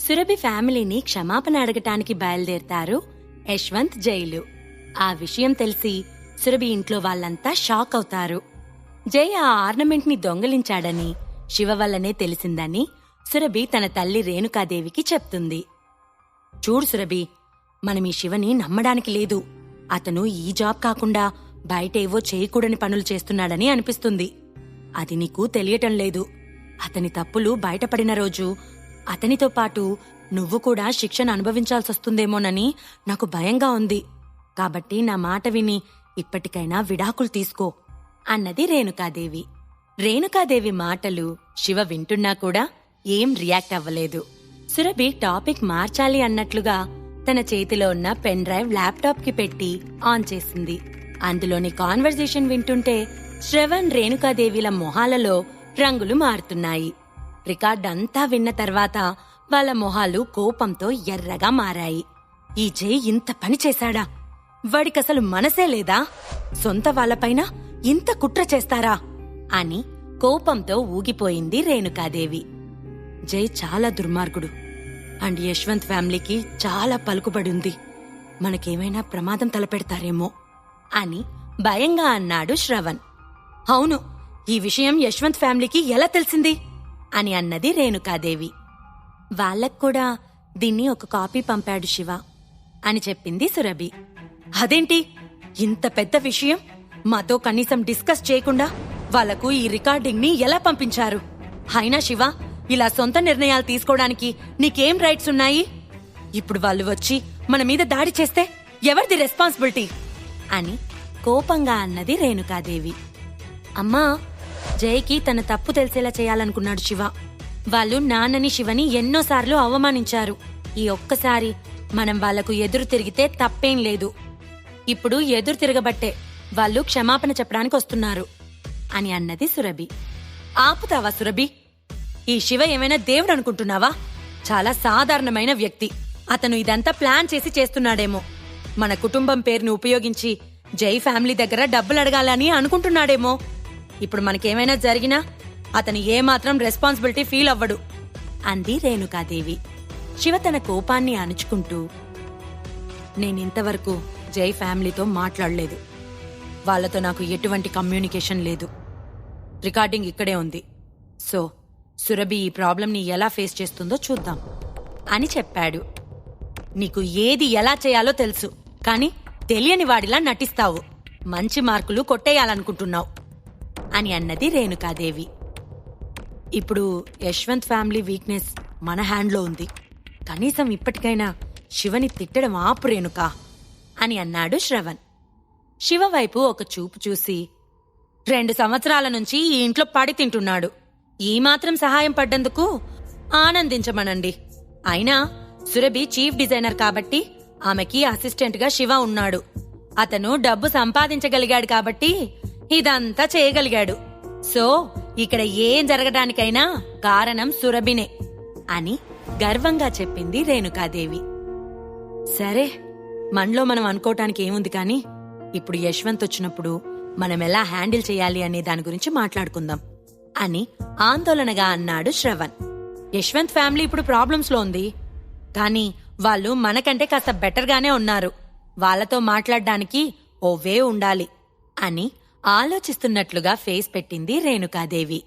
సురభి ఫ్యామిలీని క్షమాపణ అడగటానికి బయలుదేరతారు యశ్వంత్ జైలు. ఆ విషయం తెలిసి సురభి ఇంట్లో వాళ్ళంతా షాక్ అవుతారు. జై ఆ ఆర్నమెంట్ని దొంగలించాడని శివ వల్లనే తెలిసిందని సురభి తన తల్లి రేణుకాదేవికి చెప్తుంది. చూడు సురభి మనం ఈ శివని నమ్మడానికి లేదు. అతను ఈ జాబ్ కాకుండా బయట ఏవో చేయకూడని పనులు చేస్తున్నాడని అనిపిస్తుంది. అది నీకు తెలియటం లేదు. అతని తప్పులు బయటపడిన రోజు అతనితో పాటు నువ్వు కూడా శిక్షను అనుభవించాల్సొస్తుందేమోనని నాకు భయంగా ఉంది. కాబట్టి నా మాట విని ఇప్పటికైనా విడాకులు తీసుకో అన్నది రేణుకాదేవి. రేణుకాదేవి మాటలు శివ వింటున్నా కూడా ఏం రియాక్ట్ అవ్వలేదు. సురభి టాపిక్ మార్చాలి అన్నట్లుగా తన చేతిలో ఉన్న పెన్ డ్రైవ్ ల్యాప్టాప్కి పెట్టి ఆన్ చేసింది. అందులోని కాన్వర్జేషన్ వింటుంటే శ్రవణ్ రేణుకాదేవిల మొహాలలో రంగులు మారుతున్నాయి. రికార్డ్ అంతా విన్న తర్వాత వాళ్ళ మొహాలు కోపంతో ఎర్రగా మారాయి. ఈ జై ఇంత పని చేశాడా? వాడికసలు మనసే లేదా? సొంత వాళ్ళపైన ఇంత కుట్ర చేస్తారా? అని కోపంతో ఊగిపోయింది రేణుకాదేవి. జై చాలా దుర్మార్గుడు. అండ్ యశ్వంత్ ఫ్యామిలీకి చాలా పలుకుబడి ఉంది మనకేమైనా ప్రమాదం తలపెడతారేమో? అని భయంగా అన్నాడు శ్రవణ్. అవును ఈ విషయం యశ్వంత్ ఫ్యామిలీకి ఎలా తెలిసింది? అని అన్నది రేణుకాదేవి. వాళ్ళక్కూడా దీన్ని ఒక కాపీ పంపాడు శివ అని చెప్పింది సురభి. అదేంటి? ఇంత పెద్ద విషయం? మాతో కనీసం డిస్కస్ చేయకుండా వాళ్ళకు ఈ రికార్డింగ్ని ఎలా పంపించారు? అయినా శివ ఇలా సొంత నిర్ణయాలు తీసుకోవడానికి నీకేం రైట్స్ ఉన్నాయి? ఇప్పుడు వాళ్ళు వచ్చి మన మీద దాడి చేస్తే ఎవరిది రెస్పాన్సిబిలిటీ? అని కోపంగా అన్నది రేణుకాదేవి. అమ్మా జైకి తన తప్పు తెలిసేలా చేయాలనుకున్నాడు శివ. వాళ్ళు నాన్నని శివని ఎన్నోసార్లు అవమానించారు. ఈ ఒక్కసారి మనం వాళ్ళకు ఎదురు తిరిగితే తప్పేం లేదు. ఇప్పుడు ఎదురు తిరగబట్టే వాళ్ళు క్షమాపణ చెప్పడానికి వస్తున్నారు అని అన్నది సురభి. ఆపుతావా సురభి? ఈ శివ ఏమైనా దేవుడు అనుకుంటున్నావా? చాలా సాధారణమైన వ్యక్తి. అతను ఇదంతా ప్లాన్ చేసి చేస్తున్నాడేమో. మన కుటుంబం పేరుని ఉపయోగించి జై ఫ్యామిలీ దగ్గర డబ్బులు అడగాలని అనుకుంటున్నాడేమో. ఇప్పుడు మనకేమైనా జరిగినా అతను ఏమాత్రం రెస్పాన్సిబిలిటీ ఫీల్ అవ్వడు. అంది రేణుకాదేవి. శివ తన కోపాన్ని అణుచుకుంటూ నేనింతవరకు జై ఫ్యామిలీతో మాట్లాడలేదు. వాళ్ళతో నాకు ఎటువంటి కమ్యూనికేషన్ లేదు. రికార్డింగ్ ఇక్కడే ఉంది. సో సురభి ఈ ప్రాబ్లంని ఎలా ఫేస్ చేస్తుందో చూద్దాం. అని చెప్పాడు. నీకు ఏది ఎలా చేయాలో తెలుసు కానీ తెలియని వాడిలా నటిస్తావు. మంచి మార్కులు కొట్టేయాలనుకుంటున్నావు. అని అన్నది రేణుకాదేవి. ఇప్పుడు యశ్వంత్ ఫ్యామిలీ వీక్నెస్ మన హ్యాండ్లో ఉంది. కనీసం ఇప్పటికైనా శివని తిట్టడం ఆపు రేణుక అని అన్నాడు శ్రవణ్. శివ వైపు ఒక చూపు చూసి రెండు సంవత్సరాల నుంచి ఈ ఇంట్లో పడి తింటున్నాడు. ఈ మాత్రం సహాయం పడ్డందుకు ఆనందించమనండి. అయినా సురభి చీఫ్ డిజైనర్ కాబట్టి ఆమెకి అసిస్టెంట్గా శివ ఉన్నాడు. అతను డబ్బు సంపాదించగలిగాడు కాబట్టి ఇదంతా చేయగలిగాడు. సో ఇక్కడ ఏం జరగడానికైనా కారణం సురభినే అని గర్వంగా చెప్పింది రేణుకాదేవి. సరే మనలో మనం అనుకోవటానికి ఏముంది కానీ ఇప్పుడు యశ్వంత్ వచ్చినప్పుడు మనం ఎలా హ్యాండిల్ చేయాలి అనే దాని గురించి మాట్లాడుకుందాం అని ఆందోళనగా అన్నాడు శ్రవణ్. యశ్వంత్ ఫ్యామిలీ ఇప్పుడు ప్రాబ్లమ్స్లో ఉంది. కానీ వాళ్ళు మనకంటే కాస్త బెటర్గానే ఉన్నారు. వాళ్ళతో మాట్లాడడానికి ఓ వే ఉండాలి అని ఆలోచిస్తున్నట్లుగా ఫేస్ పెట్టింది రేణుకాదేవి.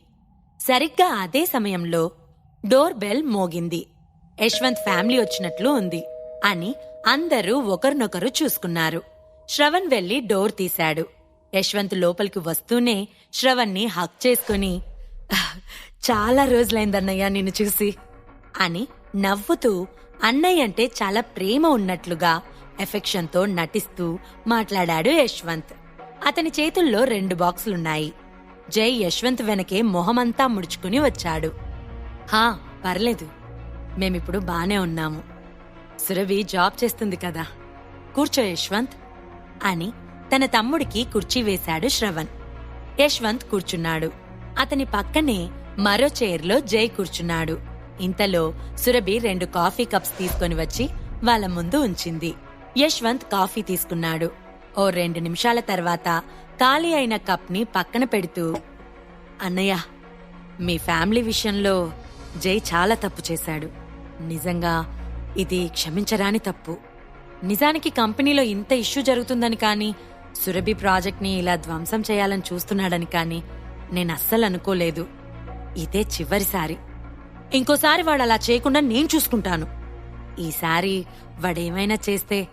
సరిగ్గా అదే సమయంలో డోర్ బెల్ మోగింది. యశ్వంత్ ఫ్యామిలీ వచ్చినట్లు ఉంది అని అందరూ ఒకరినొకరు చూసుకున్నారు. శ్రవణ్ వెళ్ళి డోర్ తీశాడు. యశ్వంత్ లోపలికి వస్తూనే శ్రవణ్ని హక్ చేసుకుని చాలా రోజులైందన్నయ్య నిన్ను చూసి అని నవ్వుతూ అన్నయ్య అంటే చాలా ప్రేమ ఉన్నట్లుగా ఎఫెక్షన్తో నటిస్తూ మాట్లాడాడు యశ్వంత్. అతని చేతుల్లో రెండు బాక్సులున్నాయి. జై యశ్వంత్ వెనకే మొహమంతా ముడుచుకుని వచ్చాడు. హా పర్లేదు. మేమిప్పుడు బానే ఉన్నాము. సురభి జాబ్ చేస్తుంది కదా. కూర్చో యశ్వంత్ అని తన తమ్ముడికి కుర్చీ వేశాడు శ్రవణ్. యశ్వంత్ కూర్చున్నాడు. అతని పక్కనే మరో చైర్లో జై కూర్చున్నాడు. ఇంతలో సురభి రెండు కాఫీ కప్స్ తీసుకొని వచ్చి వాళ్ళ ముందు ఉంచింది. యశ్వంత్ కాఫీ తీసుకున్నాడు. ఓ రెండు నిమిషాల తర్వాత ఖాళీ అయిన కప్ని పక్కన పెడుతూ అన్నయ్య మీ ఫ్యామిలీ విషయంలో జై చాలా తప్పు చేశాడు. నిజంగా ఇది క్షమించరాని తప్పు. నిజానికి కంపెనీలో ఇంత ఇష్యూ జరుగుతుందని కానీ సురభి ప్రాజెక్ట్ని ఇలా ధ్వంసం చేయాలని చూస్తున్నాడని కానీ నేను అస్సలు అనుకోలేదు. ఇదే చివరిసారి. ఇంకోసారి వాడు అలా చేయకుండా నేను చూసుకుంటాను. ఈసారి వాడేమైనా చేస్తే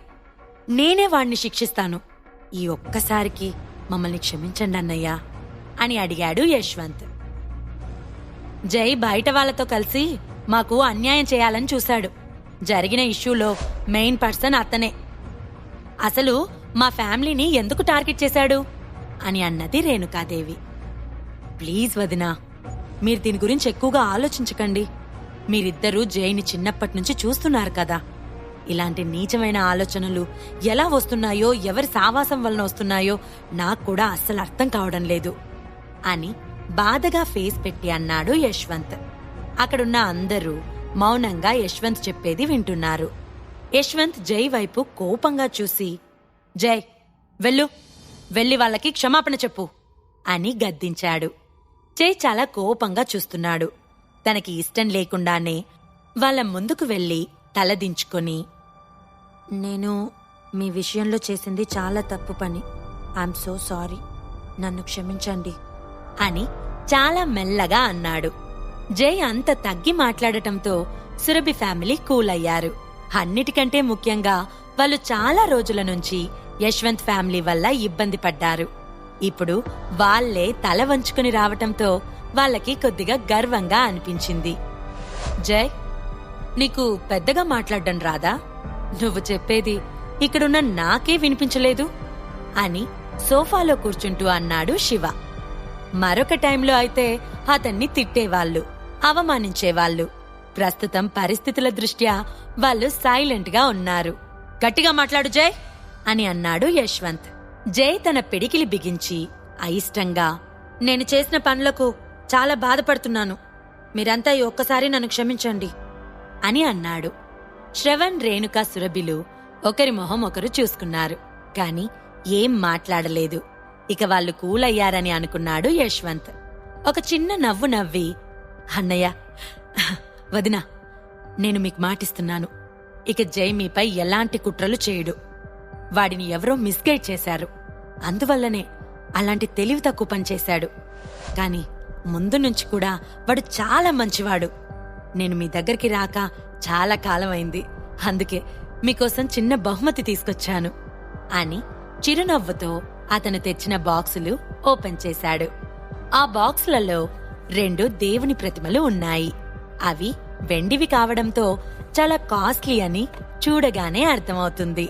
నేనే వాడిని శిక్షిస్తాను. ఈ ఒక్కసారికి మమ్మల్ని క్షమించండి అన్నయ్యా అని అడిగాడు యశ్వంత్. జై బయట వాళ్ళతో కలిసి మాకు అన్యాయం చేయాలని చూశాడు. జరిగిన ఇష్యూలో మెయిన్ పర్సన్ అతనే. అసలు మా ఫ్యామిలీని ఎందుకు టార్గెట్ చేశాడు? అని అన్నది రేణుకాదేవి. ప్లీజ్ వదినా మీరు దీని గురించి ఎక్కువగా ఆలోచించకండి. మీరిద్దరూ జైని చిన్నప్పటి నుంచి చూస్తున్నారు కదా. ఇలాంటి నీచమైన ఆలోచనలు ఎలా వస్తున్నాయో ఎవరి సావాసం వలన వస్తున్నాయో నాకు కూడా అస్సలు అర్థం కావడం లేదు. అని బాధగా ఫేస్ పెట్టి అన్నాడు యశ్వంత్. అక్కడున్న అందరూ మౌనంగా యశ్వంత్ చెప్పేది వింటున్నారు. యశ్వంత్ జై వైపు కోపంగా చూసి జై వెళ్ళు వెళ్ళి వాళ్ళకి క్షమాపణ చెప్పు అని గద్దించాడు. జై చాలా కోపంగా చూస్తున్నాడు. తనకి ఇష్టం లేకుండానే వాళ్ళ ముందుకు వెళ్ళి తలదించుకొని నేను మీ విషయంలో చేసింది చాలా తప్పు పని. ఐఎమ్ సో సారీ నన్ను క్షమించండి. అని చాలా మెల్లగా అన్నాడు. జై అంత తగ్గి మాట్లాడటంతో సురభి ఫ్యామిలీ కూల్ అయ్యారు అన్నిటికంటే ముఖ్యంగా వాళ్ళు చాలా రోజుల నుంచి యశ్వంత్ ఫ్యామిలీ వల్ల ఇబ్బంది పడ్డారు. ఇప్పుడు వాళ్ళే తల వంచుకుని రావటంతో వాళ్ళకి కొద్దిగా గర్వంగా అనిపించింది. జై నీకు పెద్దగా మాట్లాడడం రాదా? నువ్వు చెప్పేది ఇక్కడున్న నాకే వినిపించలేదు అని సోఫాలో కూర్చుంటూ అన్నాడు శివ. మరొక టైంలో అయితే అతన్ని తిట్టేవాళ్ళు అవమానించేవాళ్ళు. ప్రస్తుతం పరిస్థితుల దృష్ట్యా వాళ్ళు సైలెంట్గా ఉన్నారు. గట్టిగా మాట్లాడు జై అని అన్నాడు యశ్వంత్. జై తన పిడికిలి బిగించి అయిష్టంగా నేను చేసిన పనులకు చాలా బాధపడుతున్నాను. మీరంతా ఒక్కసారి నన్ను క్షమించండి అని అన్నాడు. శ్రవణ్ రేణుక సురభిలు ఒకరి మొహం ఒకరు చూసుకున్నారు. కాని ఏం మాట్లాడలేదు. ఇక వాళ్ళు కూలయ్యారని అనుకున్నాడు యశ్వంత్. ఒక చిన్న నవ్వు నవ్వి అన్నయ్య వదినా నేను మీకు మాటిస్తున్నాను. ఇక జై మీపై ఎలాంటి కుట్రలు చేయడు? వాడిని ఎవరో మిస్గైడ్ చేశారు. అందువల్లనే అలాంటి తెలివి తక్కువ పని చేశాడు. కాని ముందు నుంచి కూడా వాడు చాలా మంచివాడు. నేను మీ దగ్గరికి రాక చాలా కాలమైంది. అందుకే మీకోసం చిన్న బహుమతి తీసుకొచ్చాను. అని చిరునవ్వుతో అతను తెచ్చిన బాక్సులు ఓపెన్ చేశాడు. ఆ బాక్సులలో రెండు దేవుని ప్రతిమలు ఉన్నాయి. అవి వెండివి కావడంతో చాలా కాస్ట్లీ అని చూడగానే అర్థమవుతుంది.